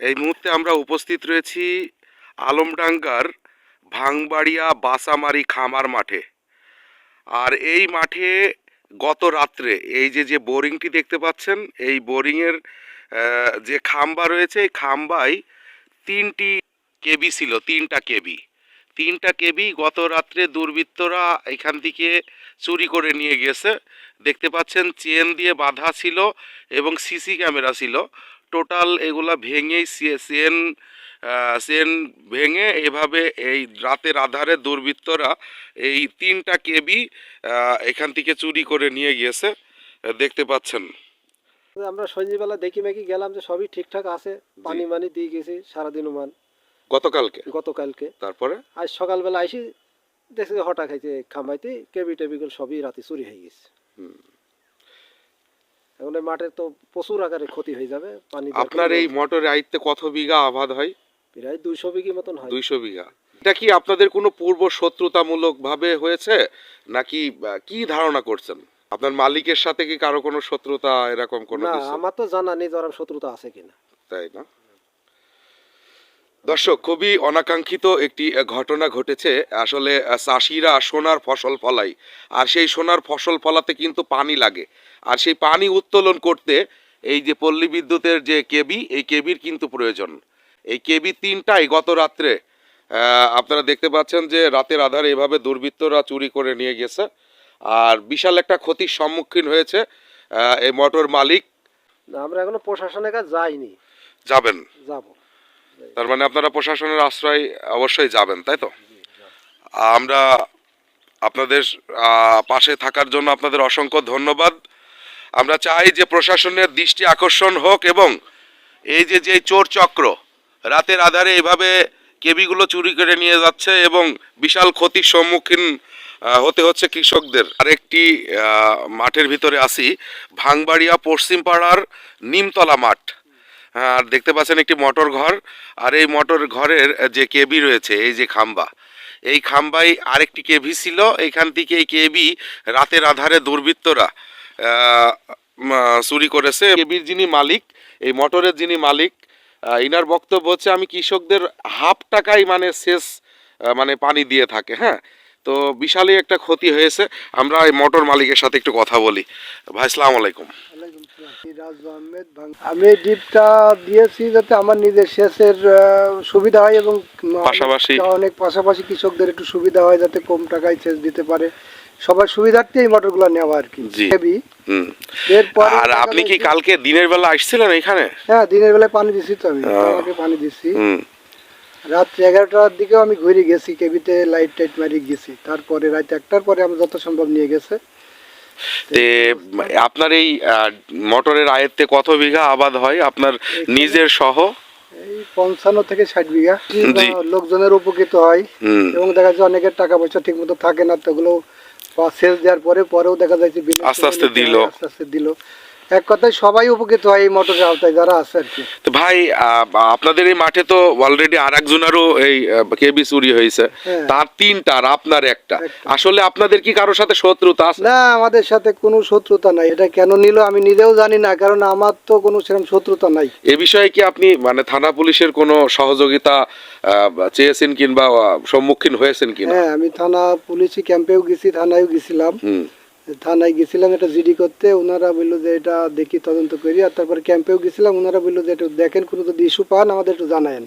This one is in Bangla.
এই মুহূর্তে আমরা উপস্থিত রয়েছি আলমডাঙ্গার ভাংবাড়িয়া বাসামারি খামার মাঠে। আর এই মাঠে গত রাত্রে এই যে যে বোরিংটি দেখতে পাচ্ছেন, এই বোরিংয়ের যে খাম্বা রয়েছে, এই খাম্বায় তিনটি কেবি ছিল, তিনটা কেবি। তিনটা কেবি গত রাত্রে দুর্বৃত্তরা এখান থেকে চুরি করে নিয়ে গেছে। দেখতে পাচ্ছেন, চেন দিয়ে বাঁধা ছিল এবং সিসি ক্যামেরা ছিল। টোটাল এগুলা ভেঙেই চেন চেন ভেঙে এভাবে এই রাতের আধারে দুর্বৃত্তরা এই তিনটা কেবি এখান থেকে চুরি করে নিয়ে গিয়েছে দেখতে পাচ্ছেন। আমরা সন্ধ্যেবেলা দেখি মেকি গেলাম যে সবই ঠিকঠাক আছে পানি মানি দিয়ে গেছি সারাদিন মান গতকালকে? গতকালকে। তারপরে? আজ সকালবেলা আইসি দেখছি হঠাৎ খাইতে খামাইতে কেবি টেবিগুলো সবই রাতে চুরি হয়ে গেছে। হুম। মাঠের তো প্রচুর আকারে ক্ষতি হয়ে যাবে পানি আপনার এই মোটরের কত বিঘা আবাদ হয়? প্রায় দুইশো বিঘি মতন হয়। দুইশো বিঘা। এটা কি আপনাদের কোনো পূর্ব শত্রুতামূলক ভাবে হয়েছে? নাকি কি ধারণা করছেন? আপনার মালিকের সাথে কি কারও কোনো শত্রুতা এরকম কোনো না আমার তো জানা নেই শত্রুতা আছে কিনা। তাই না? দর্শক খুবই অনাকাঙ্ক্ষিত একটি ঘটনা ঘটেছে। আসলে চাষিরা সোনার ফসল ফলায়। আর সেই সোনার ফসল ফলাতে কিন্তু পানি লাগে। আর সেই পানি উত্তোলন করতে এই যে পল্লী বিদ্যুতের যে কেবি এই কেবির কিন্তু প্রয়োজন। এই কেবি তিনটাই গত রাত্রে আপনারা দেখতে পাচ্ছেন যে রাতের আধারে এভাবে দুর্বৃত্তরা চুরি করে নিয়ে গেছে। আর বিশাল একটা ক্ষতির সম্মুখীন হয়েছে এই মোটর মালিক। আমরা এখনও প্রশাসনের কাছে যাইনি। যাবেন। যাব। তার মানে আপনারা প্রশাসনের আশ্রয় অবশ্যই যাবেন, তাই তো? আমরা আপনাদের পাশে থাকার জন্য আপনাদের অসংখ্য ধন্যবাদ। আমরা চাই যে প্রশাসনের দৃষ্টি আকর্ষণ হোক এবং এই যে যে চোর চক্র রাতের আধারে এভাবে কেবিগুলো চুরি করে নিয়ে যাচ্ছে এবং বিশাল ক্ষতির সম্মুখীন হতে হচ্ছে কৃষকদের। আরেকটি মাঠের ভিতরে আসি ভাংবাড়িয়া পশ্চিম পাড়ার নিমতলা মাঠ। আর দেখতে পাচ্ছেন একটি মোটর ঘর, আর এই মোটর ঘরের যে কেবি রয়েছে, এই যে খাম্বা, এই খাম্বাই আরেকটি কেবি ছিল, এখান থেকে এই কেবি রাতের আধারে দুর্বৃত্তরা চুরি করেছে। কেবির যিনি মালিক, এই মোটরের যিনি মালিক ইনার বক্তব্য হচ্ছে, আমি কৃষকদের হাফ টাকাই মানে শেষ মানে পানি দিয়ে থাকে। হ্যাঁ তো বিশালই একটা ক্ষতি হয়েছে। আমরা এই মোটর মালিকের সাথে একটু কথা বলি। ভাই সালাম আলাইকুম। আমি ডিপটা দিয়েছি যাতে আমার নিজের সেচের সুবিধা হয় এবং পাশাপাশি- অনেক পাশাপাশি কৃষকদের একটু সুবিধা হয় যাতে কম টাকায় সেচ দিতে পারে। সবার সুবিধার্থে এই মোটরগুলো নেওয়া আর কি। হেভি আর আপনি কি কালকে দিনের বেলা আসছিলেন এখানে? হ্যাঁ দিনের বেলায় পানি দিছি তো আমি। পানি দিছি। রাত এগারোটার দিকেও আমি ঘুরে গেছি কেবিতে লাইট টাইট মারি গেছি। তারপরে রাত একটার পরে আমি যত সম্ভব নিয়ে গেছে। তে আপনার এই মোটরের আয়ত্তে কত বিঘা আবাদ হয়? আপনার নিজের সহ? এই পঞ্চান্ন থেকে ষাট বিঘা। লোকজনের উপকৃত হয়। এবং দেখা যাচ্ছে অনেকের টাকা পয়সা ঠিক মতো থাকে না তো ওগুলো দেওয়ার পরে পরেও দেখা যাচ্ছে আস্তে আস্তে দিল। আস্তে আস্তে দিল। এক কথায় সবাই উপকৃত হয় এই মোটরের আওতায় যারা আছে আর কি। তো ভাই আপনাদের এই মাঠে তো অলরেডি আর একজনেরও এই কেবি চুরি হয়েছে। হ্যাঁ। তার তিনটা আর আপনার একটা। আসলে আপনাদের কি কারোর সাথে শত্রুতা আছে? না আমাদের সাথে কোনো শত্রুতা নাই। এটা কেন নিল আমি নিজেও জানি না কারণ আমার তো কোনো সেরকম শত্রুতা নাই। এ বিষয়ে কি আপনি মানে থানা পুলিশের কোনো সহযোগিতা চেয়েছেন কিংবা সম্মুখীন হয়েছেন কিনা? হ্যাঁ আমি থানা পুলিশি ক্যাম্পেও গেছি থানায়ও গেছিলাম। হুম। থানায় গেছিলাম এটা জিডি করতে, ওনারা বলল যে এটা দেখি তদন্ত করি, আর তারপরে ক্যাম্পেও গেছিলাম, ওনারা বলল যে এটা দেখেন, কোনো যদি ইস্যু পান, আমাদের একটু জানায়েন।